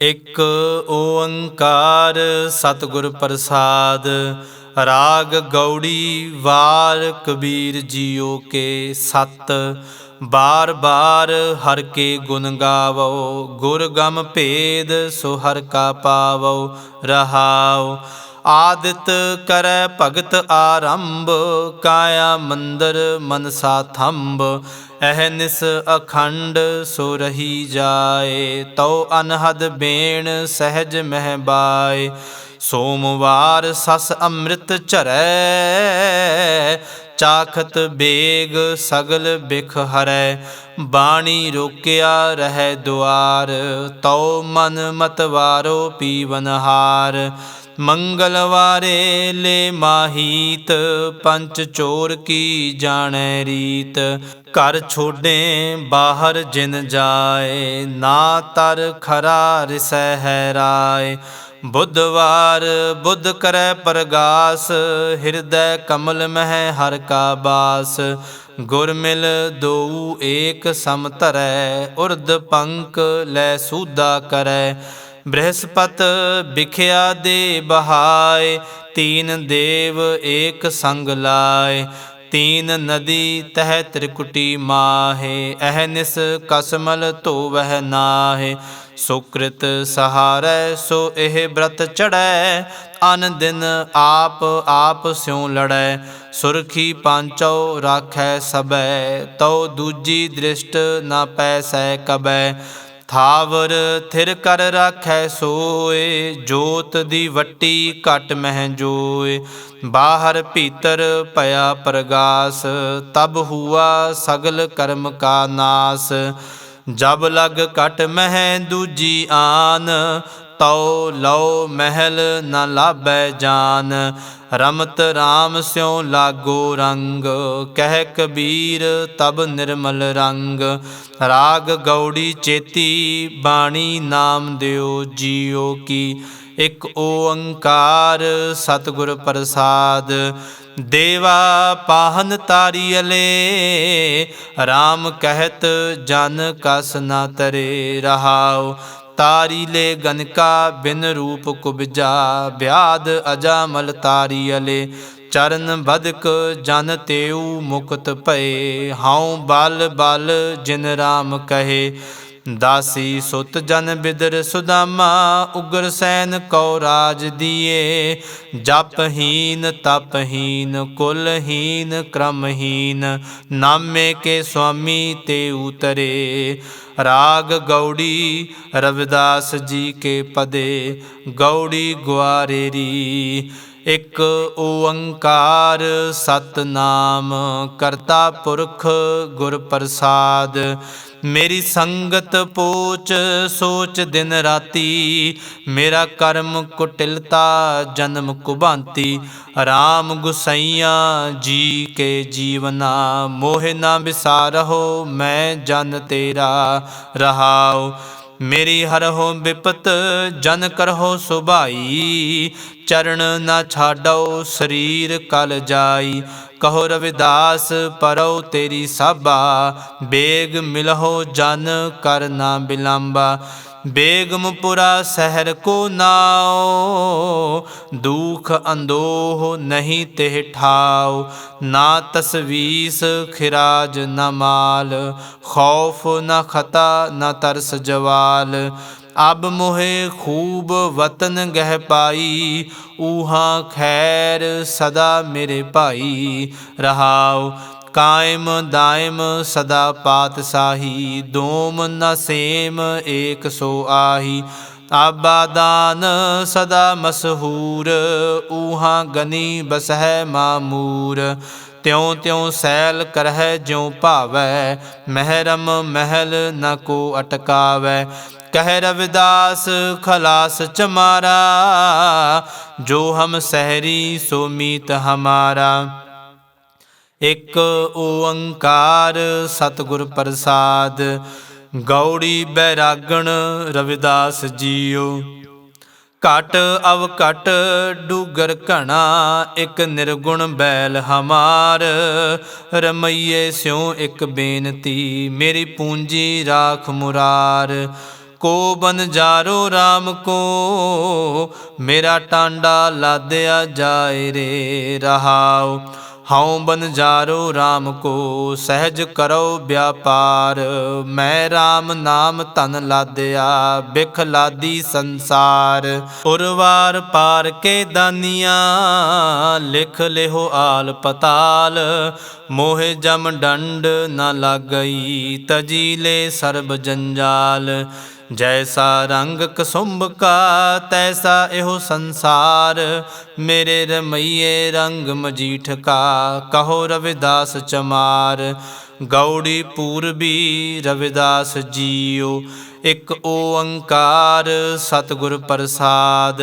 ਇਕ ਓੰਕਾਰ ਸਤਿਗੁਰ ਪ੍ਰਸਾਦ, ਰਾਗ ਗੌੜੀ ਵਾਰ ਕਬੀਰ ਜੀਓ ਕੇ ਸਤ, ਬਾਰ ਬਾਰ ਹਰ ਕੇ ਗੁਣ ਗਾਵੋ, ਗੁਰ ਗਮ ਭੇਦ ਸੋ ਹਰ ਕਾ ਪਾਵੋ, ਰਹਾਉ। ਆਦਿਤ ਕਰੈ ਭਗਤ ਆਰੰਭ, ਕਾਇਆ ਮੰਦਰ ਮਨਸਾ ਥੰਬ ਅਹਨਿਸ ਅਖੰਡ ਸੋ ਰਹੀ ਜਾਏ, ਤਉ ਅਨਹਦ ਬੇਣ ਸਹਿਜ ਮਹਿ ਬਾਏ। ਸੋਮਵਾਰ ਸਸ ਅੰਮ੍ਰਿਤ ਝਰੈ, ਚਾਖਤ ਬੇਗ ਸਗਲ ਬਿਖ ਹਰੈ। ਬਾਣੀ ਰੋਕਿਆ ਰਹਿ ਦੁਆਰ, ਤਉ ਮਨ ਮਤਵਾਰੋ ਪੀਵਨਹਾਰ ਮੰਗਲਵਾਰੇ ਲੈ ਮਾਹੀਤ, ਪੰਚ ਚੋਰ ਕੀ ਜਾਣੈ ਰੀਤ। ਘਰ ਛੋਡੇ ਬਾਹਰ ਜਿਨ ਜਾਏ, ਨਾ ਤਰ ਖਰਾ ਰਿਸੈ ਹੈ ਰਾਏ ਬੁੱਧਵਾਰ ਬੁੱਧ ਕਰੈ ਪ੍ਰਗਾਸ, ਹਿਰਦੈ ਕਮਲ ਮਹਿ ਹਰ ਕਾ ਬਾਸ। ਗੁਰ ਮਿਲ ਦੋਊ ਏਕ ਸਮ ਧਰੈ, ਉਰਧ ਪੰਕ ਲੈ ਸੂਦਾ ਕਰੈ। ਬ੍ਰਹਸਪਤ ਵਿਖਿਆ ਦੇ ਬਹਾਏ, ਤੀਨ ਦੇਵ ਏਕ ਸੰਗ ਲਾਏ। ਤੀਨ ਨਦੀ ਤਹਿ ਤ੍ਰਿਕੁਟੀ ਮਾਹੇ ਅਹਨਿਸ ਕਸਮਲ ਧੋਵਹਿ ਨਾਹੇ। ਸੁਕ੍ਰਿਤ ਸਹਾਰੈ ਸੋ ਇਹ ਬ੍ਰਤ ਚੜੈ ਅਨ ਦਿਨ ਆਪ ਆਪ ਸਿਉ ਲੜੈ। ਸੁਰਖੀ ਪਾਂਚੋ ਰਾਖੈ ਸਬੈ ਤਉ ਦੂਜੀ ਦ੍ਰਿਸ਼ਟ ਨਾ ਪੈਸੈ ਕਬੈ। ਥਾਵਰ ਥਿਰ ਕਰ ਰਾਖੈ ਸੋਏ, ਜੋਤ ਦੀ ਵੱਟੀ ਘਟ ਮਹਿ ਜੋਏ। ਬਾਹਰ ਭੀਤਰ ਭਇਆ ਪ੍ਰਗਾਸ, ਤਬ ਹੁਆ ਸਗਲ ਕਰਮ ਕਾ ਨਾਸ। ਜਬ ਲਗ ਘਟ ਮਹਿ ਦੂਜੀ ਆਨ ਤਉ ਲਉ ਮਹਿਲ ਨ ਲਾਭੈ ਜਾਨ, ਰਮਤ RAM ਸਿਉ ਲਾਗੋ ਰੰਗ ਕਹਿ ਕਬੀਰ ਤਬ ਨਿਰਮਲ ਰੰਗ, ਰਾਗ ਗੌੜੀ ਚੇਤੀ ਬਾਣੀ ਨਾਮ ਦਿਓ ਜੀਓ ਕੀ, ਇਕ ਓੰਕਾਰ ਸਤਿਗੁਰ ਪ੍ਰਸਾਦ, ਦੇਵਾ ਪਾਹਨ ਤਾਰੀਅਲੇ RAM ਕਹਿਤ ਜਨ ਕਸ ਨਾ ਤਰੇ ਰਹਾਉ ਤਾਰੀ ਲੈ ਗਨਕਾ ਬਿਨ ਰੂਪ ਕੁਬਜਾ ਬਿਆਦ ਅਜਾਮਲ ਤਾਰੀ ਅਲੇ। ਚਰਨ ਬਦਕ ਜਨ ਤੇਊ ਮੁਕਤ ਭਏ, ਹਉ ਬਲ ਬਲ ਜਿਨ ਰਾਮ ਕਹੇ। ਦਾਸੀ ਸੁਤ ਜਨ ਬਿਦਰ ਸੁਦਾਮਾ, ਉਗਰ ਸੈਨ ਕਉ ਰਾਜ ਦੀਏ। ਜਪਹੀਨ ਤਪਹੀਨ ਕੁਲਹੀਨ ਕ੍ਰਮਹੀਨ ਨਾਮੇ ਕੇ ਸੁਆਮੀ ਤੇ ਉਤਰੇ। ਰਾਗ ਗੌੜੀ ਰਵਿਦਾਸ ਜੀ ਕੇ ਪਦੇ ਗੌੜੀ ਗੁਆਰੇਰੀ ਇਕ ਓੰਕਾਰ ਸਤਨਾਮ, ਕਰਤਾ ਪੁਰਖ ਗੁਰ ਪ੍ਰਸਾਦ। ਮੇਰੀ ਸੰਗਤ ਪੋਚ ਸੋਚ ਦਿਨ ਰਾਤੀ, ਮੇਰਾ ਕਰਮ ਕੁਟਿਲਤਾ ਜਨਮ ਕੁਭਾਂਤੀ। RAM ਗੁਸਈਆ ਜੀ ਕੇ ਜੀਵਨਾ, ਮੋਹ ਨਾ ਵਿਸਾਰਹੁ, ਮੈਂ ਜਨ ਤੇਰਾ ਰਹਾਉ। ਮੇਰੀ ਹਰ ਹੋ ਬਿਪਤ ਜਨ ਕਰਹੋ ਸੁਭਾਈ। ਚਰਨ ਨਾ ਛਾਡੋ ਸਰੀਰ ਕਲ ਜਾਈ। ਕਹੋ ਰਵਿਦਾਸ, ਪਰਉ ਤੇਰੀ ਸਾਬਾ। ਬੇਗ ਮਿਲਹੁ ਜਨ ਕਰ ਨਾ ਬਿਲੰਬਾ। ਬੇਗਮਪੁਰਾ ਸ਼ਹਿਰ ਕੋ ਨਾਉ। ਦੁਖ ਅੰਦੋਹ ਨਹੀਂ ਤੇ ਠਾਉ। ਨਾ ਤਸਵੀਸ ਖਿਰਾਜ ਨਾ ਮਾਲ। ਖੌਫ ਨਾ ਖਤਾ ਨਾ ਤਰਸ ਜਵਾਲ। ਅਬ ਮੋਹੇ ਖੂਬ ਵਤਨ ਗਹਿ ਪਾਈ, ਊਹਾ ਖੈਰ ਸਦਾ ਮੇਰੇ ਭਾਈ। ਰਹਾਉ ਕਾਇਮ ਦਾਇਮ ਸਦਾ ਪਾਤਸ਼ਾਹੀ ਦੋਮ ਨ ਸੇਮ ਏਕ ਸੋ ਆਹੀ। ਆਬਾਦਾਨ ਸਦਾ ਮਸਹੂਰ, ਊਹਾ ਗਨੀ ਬਸਹਿ ਮਾਮੂਰ। ਤਿਉ ਤਿਉ ਸੈਲ ਕਰਹਿ ਜਿਉ ਭਾਵੈ, ਮਹਿਰਮ ਮਹਿਲ ਨ ਕੋ ਅਟਕਾਵੈ। ਕਹਿ ਰਵਿਦਾਸ, ਖਲਾਸ ਚਮਾਰਾ, ਜੋ ਹਮ ਸਹਿਰੀ ਸੋ ਮੀਤ ਹਮਾਰਾ। ਇਕ ਓੰਕਾਰ ਸਤਿਗੁਰ ਪ੍ਰਸਾਦ, ਗੌੜੀ ਬੈਰਾਗਣ ਰਵਿਦਾਸ ਜੀਓ। ਘਟ ਅਵ ਘਟ ਡੂਗਰ ਘਣਾ, ਇਕ ਨਿਰਗੁਣ ਬੈਲ ਹਮਾਰ। ਰਮਈਏ ਸਿਉ ਇਕ ਬੇਨਤੀ, ਮੇਰੀ ਪੂੰਜੀ ਰਾਖ ਮੁਰਾਰ। ਕੋ ਬਨਜਾਰੋ RAM ਕੋ, ਮੇਰਾ ਟਾਂਡਾ ਲਾਦਿਆ ਜਾਏ ਰੇ ਰਹਾਉ। ਹਉ ਬਨਜਾਰੋ RAM ਕੋ, ਸਹਿਜ ਕਰੋ ਵਿਆਪਾਰ। ਮੈਂ RAM ਨਾਮ ਧਨ ਲਾਦਿਆ, ਬਿਖ ਲਾਦੀ ਸੰਸਾਰ। ਉਰਵਾਰ ਪਾਰ ਕੇ ਦਾਨੀਆਂ, ਲਿਖ ਲਿਹੋ ਆਲ ਪਤਾਲ। ਮੋਹਿ ਜਮ ਡੰਡ ਨਾ ਲੱਗਈ, ਤਜੀਲੇ ਸਰਬ ਜੰਜਾਲ। ਜੈਸਾ ਰੰਗ ਕਸੁੰਭ ਕਾ, ਤੈਸਾ ਇਹੋ ਸੰਸਾਰ। ਮੇਰੇ ਰਮਈਏ ਰੰਗ ਮਜੀਠ ਕਾ, ਕਹੋ ਰਵਿਦਾਸ ਚਮਾਰ। ਗੌੜੀ ਪੂਰਬੀ ਰਵਿਦਾਸ ਜੀਓ, ਇੱਕ ਓੰਕਾਰ ਸਤਿਗੁਰ ਪ੍ਰਸਾਦ।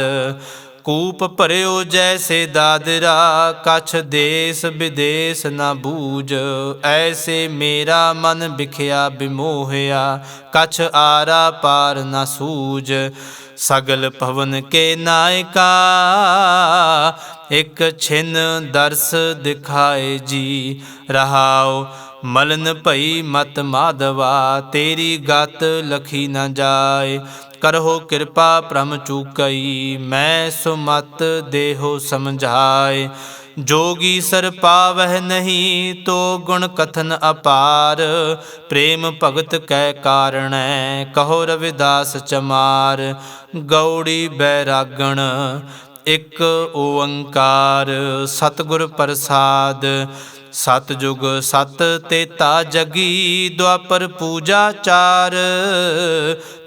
ਕੂਪ ਭਰਿਓ ਜੈਸੇ ਦਾਦਰਾ, ਕਛ ਦੇਸ ਵਿਦੇਸ ਨਾ ਬੂਝ। ਐਸੇ ਮੇਰਾ ਮਨ ਵਿਖਿਆ ਬਿਮੋਹਿਆ, ਕਛ ਆਰਾ ਪਾਰ ਨਾ ਸੂਝ। ਸਗਲ ਭਵਨ ਕੇ ਨਾਇਕਾ, ਇੱਕ ਛਿਨ ਦਰਸ ਦਿਖਾਏ ਜੀ। ਰਹਾਉ, ਮਲਨ ਭਈ ਮਤ ਮਾਧਵਾ, ਤੇਰੀ ਗਤ ਲਖੀ ਨਾ ਜਾਏ। ਕਰਹੁ ਕਿਰਪਾ ਪ੍ਰਮ ਚੂਕਈ, ਮੈਂ ਸੁਮਤ ਦੇਹੋ ਸਮਝਾਏ। ਜੋਗੀ ਸਰ ਪਾਵਹਿ ਨਹੀਂ, ਤੋ ਗੁਣ ਕਥਨ ਅਪਾਰ। ਪ੍ਰੇਮ ਭਗਤ ਕੈ ਕਾਰਣੈ, ਕਹੋ ਰਵਿਦਾਸ ਚਮਾਰ। ਗੌੜੀ ਬੈਰਾਗਣ, ਇੱਕ ਓੰਕਾਰ। ਸਤਿਗੁਰ ਪ੍ਰਸਾਦ, ਸਤਜੁਗ ਸਤ ਤੇਤਾ ਜਗੀ, ਦੁਆਪਰ ਪੂਜਾ ਚਾਰ।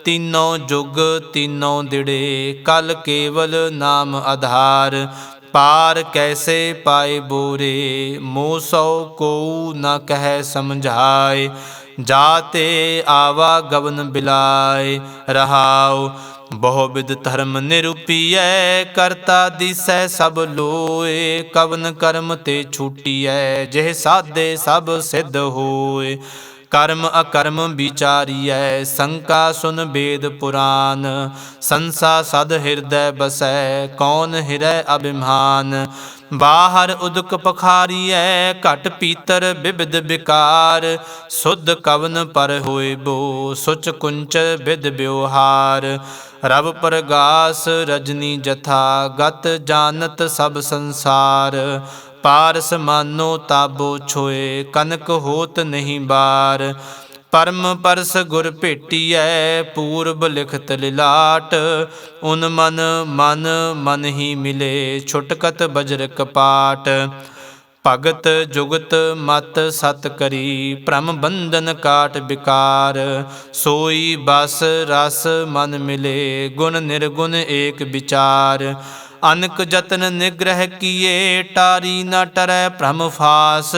ਤਿੰਨੋਂ ਜੁਗ, ਤਿੰਨੋਂ ਦਿੜੇ, ਕਲ ਕੇਵਲ ਨਾਮ ਆਧਾਰ। ਪਾਰ ਕੈਸੇ ਪਾਏ ਬੋਰੇ ਮੋ ਸੋ ਕੋ ਨ ਕਹਿ ਸਮਝਾਏ। ਜਾਤੇ ਆਵਾ ਗਵਨ ਬਿਲਾਏ, ਰਹਾਉ, ਬਹੁ ਵਿਦ ਧਰਮ ਨਿਰੂਪੀਐ, ਕਰਤਾ ਦਿਸੈ ਸਭ ਲੋਏ। ਕਵਨ ਕਰਮ ਤੇ ਛੂਟੀਐ, ਜਿਹ ਸਾਧੇ ਸਭ ਸਿੱਧ ਹੋਏ। ਕਰਮ ਅਕਰਮ ਵਿਚਾਰੀਐ, ਸੰਕਾ ਸੁਨ ਵੇਦ ਪੁਰਾਨ। ਸੰਸਾ ਸਦ ਹਿਰਦੈ ਬਸੈ, ਕੌਣ ਹਿਰੈ ਅਭਿਮਾਨ। ਬਾਹਰ ਉਦਕ ਪਖਾਰੀਐ, ਘਟ ਪੀਤਰ ਬਿਬਦ ਵਿਕਾਰ ਸੁਧ ਕਵਨ ਪਰ ਹੋਏ ਬੋ, ਸੁਚ ਕੁੰਚ ਵਿਦ ਵਿਵਹਾਰ ਰਵ ਪ੍ਰਗਾਸ ਰਜਨੀ ਜਥਾ, ਗਤ ਜਾਣਤ ਸਭ ਸੰਸਾਰ। ਪਾਰਸ ਮਾਨੋ ਤਾਬੋ ਛੋਏ, ਕਨਕ ਹੋਤ ਨਹੀਂ ਬਾਰ। ਪਰਮ ਪਰਸ ਗੁਰ ਭੇਟੀਐ, ਪੂਰਬ ਲਿਖਤ ਲਿਲਾਟ। ਉਨ ਮਨ ਮਨ ਮਨ ਹੀ ਮਿਲੇ, ਛੁਟਕਤ ਬਜਰ ਕਪਾਟ। ਭਗਤ ਜੁਗਤ ਮਤ ਸਤ ਕਰੀ, ਭ੍ਰਮ ਬੰਧਨ ਕਾਟ ਵਿਕਾਰ ਸੋਈ ਬਸ ਰਸ ਮਨ ਮਿਲੇ, ਗੁਣ ਨਿਰਗੁਣ ਏਕ ਵਿਚਾਰ। ਅਨਕ ਜਤਨ ਨਿਗ੍ਰਹਿ ਕੀਏ, ਟਾਰੀ ਨ ਟਰੈ ਭ੍ਰਮ ਫਾਸ।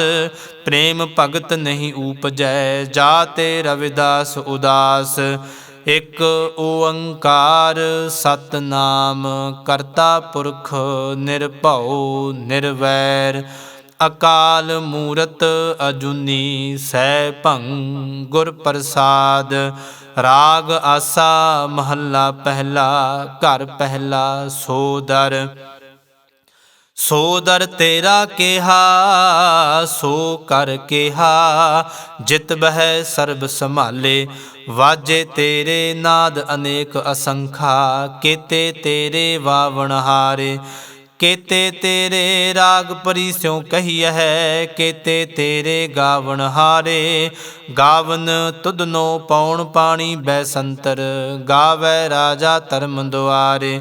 ਪ੍ਰੇਮ ਭਗਤ ਨਹੀਂ ਉਪਜੈ ਜਾਤੇ ਰਵਿਦਾਸ ਉਦਾਸ। ਇਕ ਓੰਕਾਰ ਸਤਨਾਮ, ਕਰਤਾ ਪੁਰਖ ਨਿਰਭਉ ਨਿਰਵੈਰ। ਅਕਾਲ ਮੂਰਤ ਅਜੂਨੀ ਸੈ ਭੰ ਗੁਰ ਪ੍ਰਸਾਦ। ਰਾਗ ਆਸਾ ਮਹੱਲਾ ਪਹਿਲਾ, ਘਰ ਪਹਿਲਾ ਸੋਦਰ। ਸੋਦਰ ਤੇਰਾ ਕਿਹਾ, ਸੋ ਕਰ ਕਿਹਾ, ਜਿਤ ਬਹਿ ਸਰਬ ਸੰਭਾਲੇ। ਵਾਜੇ ਤੇਰੇ ਨਾਦ ਅਨੇਕ ਅਸੰਖਾ, ਕੀਤੇ ਤੇਰੇ ਵਾਵਣ ਹਾਰੇ। ਕੇਤੇ ਤੇਰੇ ਰਾਗ ਪਰੀ ਸਿਉ ਹੈ, ਕੇਤੇ ਤੇਰੇ ਗਾਵਣ ਹਾਰੇ। ਗਾਵਨ ਤੁਧਨੋ ਪੌਣ ਪਾਣੀ ਬੈਸੰਤਰ ਗਾਵੈ ਰਾਜਾ ਧਰਮ ਦੁਆਰੇ।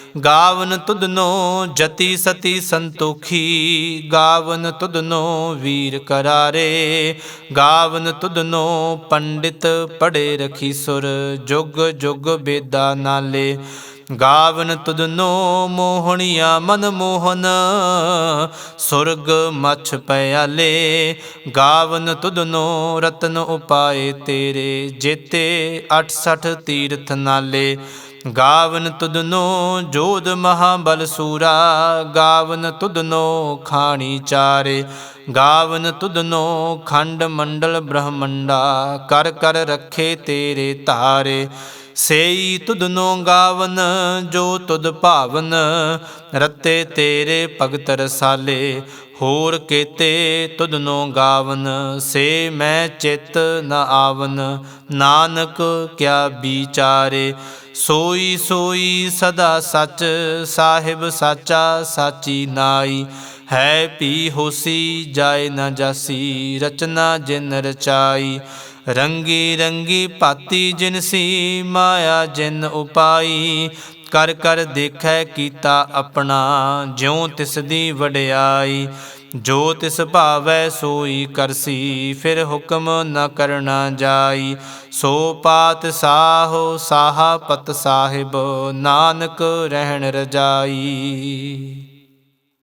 ਗਾਵਨ ਤੁਧਨੋ ਜਤੀ ਸਤੀ ਸੰਤੋਖੀ, ਗਾਵਨ ਤੁਧਨੋ ਵੀਰ ਕਰਾਰੇ, ਗਾਵਨ ਤੁਧਨੋ ਪੰਡਿਤ ਪੜੇ ਰਖੀ ਸੁਰ, ਜੁਗ ਜੁਗ ਬੇਦਾ ਨਾਲੇ। ਗਾਵਨ ਤੁਧਨੋ ਮੋਹਣੀਆ ਮਨ ਮੋਹਨ, ਸੁਰਗ ਮਛ ਪਿਆਲੇ। ਗਾਵਨ ਤੁਧਨੋ ਰਤਨ ਉਪਾਏ ਤੇਰੇ, ਜੇਤੇ 68 ਤੀਰਥ ਨਾਲੇ। ਗਾਵਨ ਤੁਧਨੋ ਜੋਧ ਮਹਾਬਲ ਸੂਰਾ, ਗਾਵਨ ਤੁਧਨੋ ਖਾਣੀ ਚਾਰੇ, ਗਾਵਨ ਤੁਧਨੋ ਖੰਡ ਮੰਡਲ ਬ੍ਰਹਮੰਡਾ, ਕਰ ਕਰ ਰੱਖੇ ਤੇਰੇ ਧਾਰੇ ਸੇਈ ਤੁਧਨੋ ਗਾਵਨ, ਜੋ ਤੁਧ ਭਾਵਨ, ਰਤੇ ਤੇਰੇ ਭਗਤ ਰਸਾਲੇ। ਹੋਰ ਕੇਤੇ ਤੁਧਨੋ ਗਾਵਨ, ਸੇ ਮੈਂ ਚਿਤ ਨ ਆਵਨ, ਨਾਨਕ ਕਿਆ ਵਿਚਾਰੇ। ਸੋਈ ਸੋਈ ਸਦਾ ਸੱਚ, ਸਾਹਿਬ ਸਾਚਾ ਸਾਚੀ ਨਾਈ। ਹੈ ਪੀ ਹੋਸੀ ਜਾਏ ਨਾ ਜਾਸੀ, ਰਚਨਾ ਜਿਨ ਰਚਾਈ। ਰੰਗੀ ਰੰਗੀ ਭਾਤੀ ਜਿਨ ਸੀ, ਮਾਇਆ ਜਿਨ ਉਪਾਈ। ਕਰ ਕਰ ਦੇਖੈ ਕੀਤਾ ਆਪਣਾ, ਜਿਉ ਤਿਸ ਦੀ ਵਡਿਆਈ। ਜੋ ਤਿਸ ਭਾਵੈ ਸੋਈ ਕਰਸੀ, ਫਿਰ ਹੁਕਮ ਨ ਕਰਨਾ ਜਾਈ। ਸੋ ਪਾਤ ਸਾਹੋ ਸਾਹਾ ਪਤ ਸਾਹਿਬ, ਨਾਨਕ ਰਹਿਣ ਰਜਾਈ।